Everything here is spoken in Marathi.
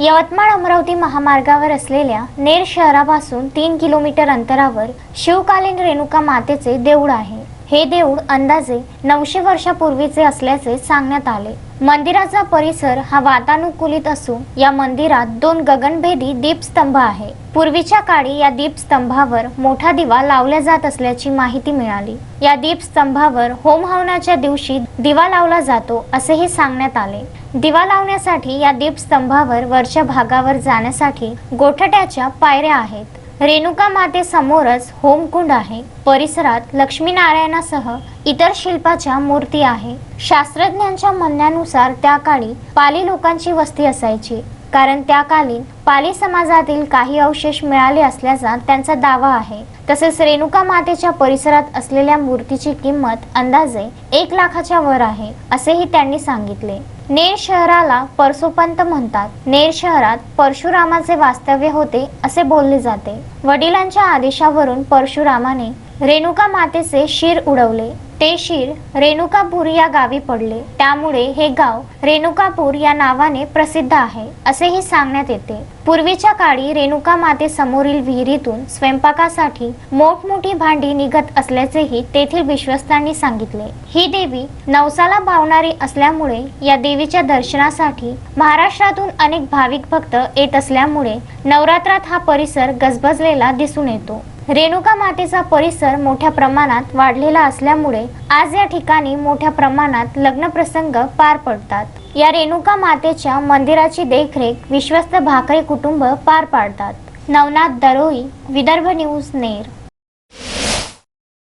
यवतमाळ अमरावती महामार्गावर असलेल्या नेर शहरापासून तीन किलोमीटर अंतरावर शिवकालीन रेणुका मातेचे देऊळ आहे. हे देऊळ अंदाजे नऊशे वर्षापूर्वीचे असल्याचे सांगण्यात आले. मंदिराचा परिसर हा वातानुकूलित असून या मंदिरात दोन गगनभेदी दीपस्तंभ आहे. पूर्वीच्या काळी या दीपस्तंभावर मोठा दिवा लावला जात असल्याची माहिती मिळाली. या दीपस्तंभावर होम हवनाच्या दिवशी दिवा लावला जातो असेही सांगण्यात आले. दिवा लावण्यासाठी या दीपस्तंभावर वरच्या भागावर जाण्यासाठी गोठट्याच्या पायऱ्या आहेत. रेणुका माते समोरच होमकुंड आहे. परिसरात लक्ष्मीनारायणासह इतर शिल्पाच्या मूर्ती आहे. शास्त्रज्ञांच्या म्हणण्यानुसार त्या काळी पाली लोकांची वस्ती असायची. कारण त्याकालीन पाली समाजातील काही अवशेष मिळाले असल्याचा त्यांचा दावा आहे. तसेच रेणुका मातेच्या परिसरात असलेल्या मूर्तीची किंमत अंदाजे एक लाखाच्या वर आहे असेही त्यांनी सांगितले. नेर शहराला परसोपंत म्हणतात. नेर शहरात परशुरामाचे वास्तव्य होते असे बोलले जाते. वडिलांच्या आदेशावरून परशुरामाने रेणुका मातेचे शिर उडवले. ते शिर रेणुकापूर या गावी पडले. त्यामुळे हे गाव रेणुकापूर या नावाने प्रसिद्ध आहे असेही सांगण्यात येते. पूर्वीच्या काळी रेणुका माते समोरील विहिरीतून स्वयंपाकासाठी मोठमोठी भांडी निघत असल्याचेही तेथील विश्वस्तांनी सांगितले. ही देवी नवसाला पावणारी असल्यामुळे या देवीच्या दर्शनासाठी महाराष्ट्रातून अनेक भाविक भक्त येत असल्यामुळे नवरात्रात हा परिसर गजबजलेला दिसून येतो. रेणुका मातेचा परिसर मोठ्या प्रमाणात वाढलेला असल्यामुळे आज या ठिकाणी मोठ्या प्रमाणात लग्न प्रसंग पार पडतात. या रेणुका मातेच्या मंदिराची देखरेख विश्वस्त भाकरे कुटुंब पार पाडतात. नवनाथ दरोई विदर्भ न्यूज नेर